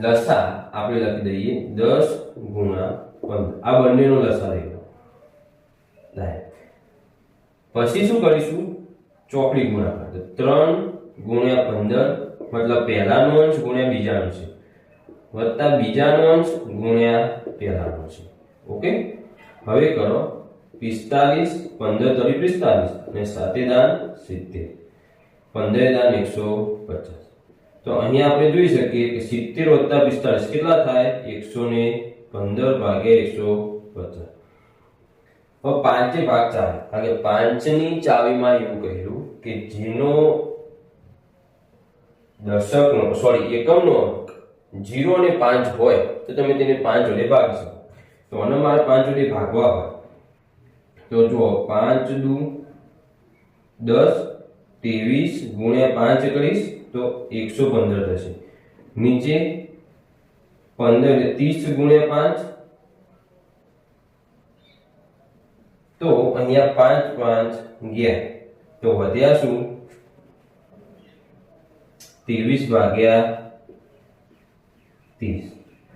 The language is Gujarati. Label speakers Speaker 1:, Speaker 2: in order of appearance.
Speaker 1: લસા આપણે લખી દઈએ દસ ગુણા પંદર. આ બંનેનો લસા લઈ પછી શું કરીશું? ચોકડી ગુણાકાર. તો ત્રણ ગુણ્યા પંદર મતલબ પહેલાનો અંશ ગુણ્યા બીજાનો છે. વત્તા બીજાનો અંશ ગુણ્યા પહેલાનો છે. ઓકે? હવે કરો પિસ્તાલીસ, પંદર તરી પિસ્તાલીસ અને સાતે દાન સિત્તેર. પંદર દાન એકસો પચાસ. તો અહીંયા આપણે જોઈ શકીએ કે સિત્તેર વત્તા પિસ્તાળીસ કેટલા થાય? એકસો ને પંદર ભાગ્યા એકસો પચાસ હવે પાંચે ભાગ ચાલે. કારણ કે પાંચની ચાવીમાં એવું કહેલું કે જેનો દશકનો સોરી એકમનો અંક જીરો અને પાંચ હોય, તો તમે તેને પાંચ વડે ભાગશો તો આને મારે પાંચ વડે ભાગવા હોય. તો જુઓ, પાંચ દુ દસ ત્રેવીસ ગુણ્યા પાંચ કરીશ તો એકસો પંદર થશે. નીચે પંદર ત્રીસ ગુણ્યા પાંચ. તો અહીંયા પાંચ પાંચ ગયા. તો વધ્યા શું? ત્રેવીસ ભાગ્યા ત્રીસ.